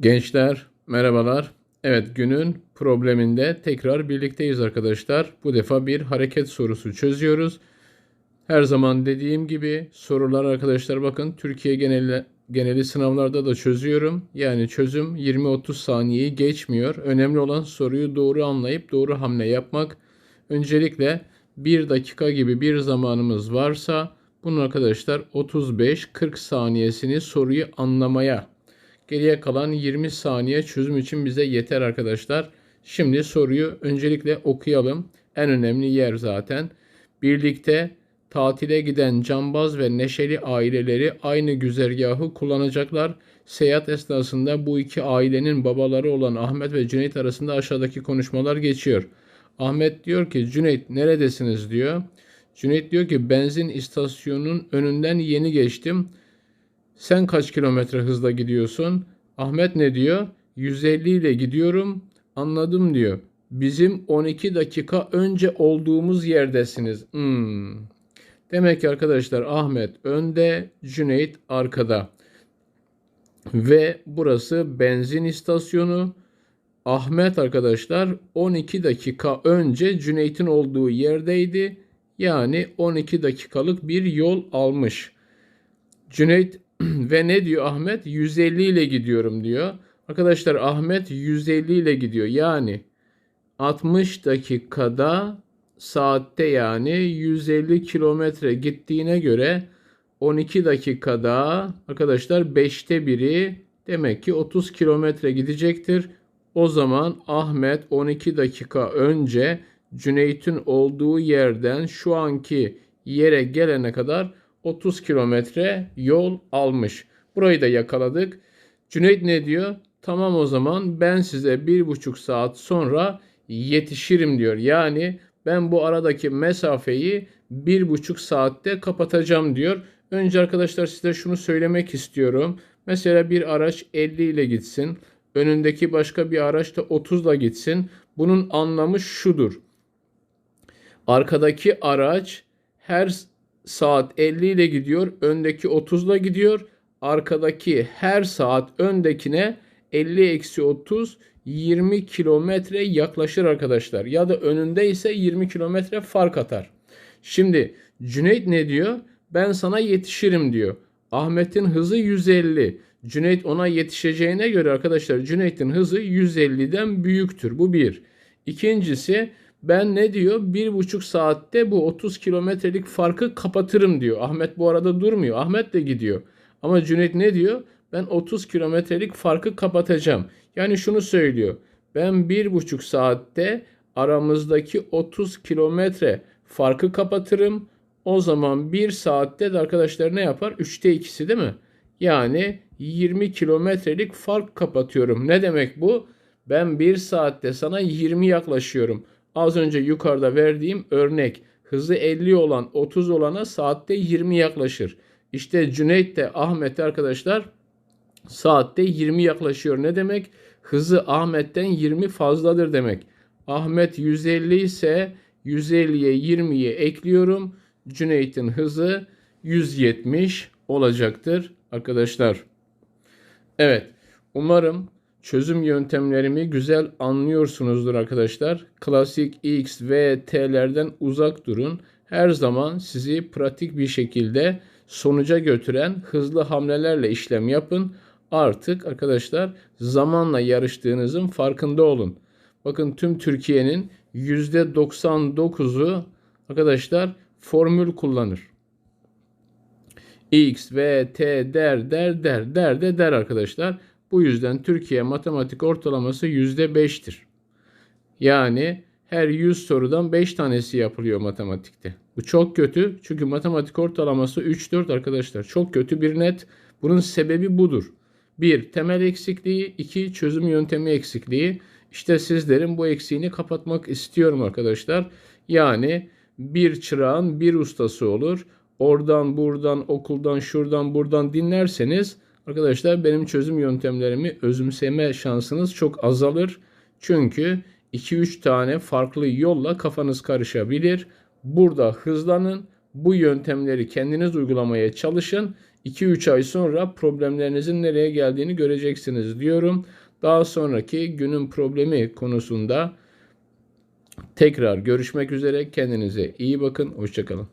Gençler merhabalar. Evet günün probleminde tekrar birlikteyiz arkadaşlar. Bu defa bir hareket sorusu çözüyoruz. Her zaman dediğim gibi sorular arkadaşlar bakın Türkiye geneli, geneli sınavlarda da çözüyorum. Yani çözüm 20-30 saniyeyi geçmiyor. Önemli olan soruyu doğru anlayıp doğru hamle yapmak. Öncelikle 1 dakika gibi bir zamanımız varsa bunun arkadaşlar 35-40 saniyesini soruyu anlamaya Geriye kalan 20 saniye çözüm için bize yeter arkadaşlar. Şimdi soruyu öncelikle okuyalım. En önemli yer zaten. Birlikte tatile giden cambaz ve neşeli aileleri aynı güzergahı kullanacaklar. Seyahat esnasında bu iki ailenin babaları olan Ahmet ve Cüneyt arasında aşağıdaki konuşmalar geçiyor. Ahmet diyor ki Cüneyt neredesiniz diyor. Cüneyt diyor ki benzin istasyonunun önünden yeni geçtim. Sen kaç kilometre hızla gidiyorsun? Ahmet ne diyor? 150 ile gidiyorum. Anladım diyor. Bizim 12 dakika önce olduğumuz yerdesiniz. Hmm. Demek ki arkadaşlar Ahmet önde, Cüneyt arkada. Ve burası benzin istasyonu. Ahmet arkadaşlar 12 dakika önce Cüneyt'in olduğu yerdeydi. Yani 12 dakikalık bir yol almış. Cüneyt Ve ne diyor Ahmet? 150 ile gidiyorum diyor. Arkadaşlar Ahmet 150 ile gidiyor. Yani 60 dakikada saatte yani 150 kilometre gittiğine göre 12 dakikada arkadaşlar 5'te biri demek ki 30 kilometre gidecektir. O zaman Ahmet 12 dakika önce Cüneyt'in olduğu yerden şu anki yere gelene kadar 30 kilometre yol almış. Burayı da yakaladık. Cüneyt ne diyor? Tamam o zaman ben size bir buçuk saat sonra yetişirim diyor. Yani ben bu aradaki mesafeyi bir buçuk saatte kapatacağım diyor. Önce arkadaşlar size şunu söylemek istiyorum. Mesela bir araç 50 ile gitsin. Önündeki başka bir araç da 30 ile gitsin. Bunun anlamı şudur. Arkadaki araç her saat 50 ile gidiyor. Öndeki 30 ile gidiyor. Arkadaki her saat öndekine 50 eksi 30 20 kilometre yaklaşır arkadaşlar. Ya da önünde ise 20 kilometre fark atar. Şimdi Cüneyt ne diyor? Ben sana yetişirim diyor. Ahmet'in hızı 150. Cüneyt ona yetişeceğine göre arkadaşlar Cüneyt'in hızı 150'den büyüktür. Bu bir. İkincisi ben ne diyor? Bir buçuk saatte bu 30 kilometrelik farkı kapatırım diyor. Ahmet bu arada durmuyor. Ahmet de gidiyor. Ama Cüneyt ne diyor? Ben 30 kilometrelik farkı kapatacağım. Yani şunu söylüyor. Ben bir buçuk saatte aramızdaki 30 kilometre farkı kapatırım. O zaman bir saatte de arkadaşlar ne yapar? Üçte ikisi değil mi? Yani 20 kilometrelik fark kapatıyorum. Ne demek bu? Ben bir saatte sana 20 yaklaşıyorum. Az önce yukarıda verdiğim örnek hızı 50 olan 30 olana saatte 20 yaklaşır. İşte Cüneyt de Ahmet arkadaşlar saatte 20 yaklaşıyor. Ne demek? Hızı Ahmet'ten 20 fazladır demek. Ahmet 150 ise 150'ye 20'yi ekliyorum. Cüneyt'in hızı 170 olacaktır arkadaşlar. Evet. Umarım çözüm yöntemlerimi güzel anlıyorsunuzdur arkadaşlar. Klasik X ve T'lerden uzak durun. Her zaman sizi pratik bir şekilde sonuca götüren hızlı hamlelerle işlem yapın. Artık arkadaşlar zamanla yarıştığınızın farkında olun. Bakın tüm Türkiye'nin %99'u arkadaşlar formül kullanır. X, V, T der der der der de der arkadaşlar. Bu yüzden Türkiye matematik ortalaması %5'tir. Yani her 100 sorudan 5 tanesi yapılıyor matematikte. Bu çok kötü çünkü matematik ortalaması 3-4 arkadaşlar. Çok kötü bir net. Bunun sebebi budur. 1. Temel eksikliği. 2. Çözüm yöntemi eksikliği. İşte sizlerin bu eksiğini kapatmak istiyorum arkadaşlar. Yani bir çırağın bir ustası olur. Oradan buradan okuldan şuradan buradan dinlerseniz Arkadaşlar benim çözüm yöntemlerimi özümseme şansınız çok azalır. Çünkü 2-3 tane farklı yolla kafanız karışabilir. Burada hızlanın. Bu yöntemleri kendiniz uygulamaya çalışın. 2-3 ay sonra problemlerinizin nereye geldiğini göreceksiniz diyorum. Daha sonraki günün problemi konusunda tekrar görüşmek üzere. Kendinize iyi bakın. Hoşçakalın.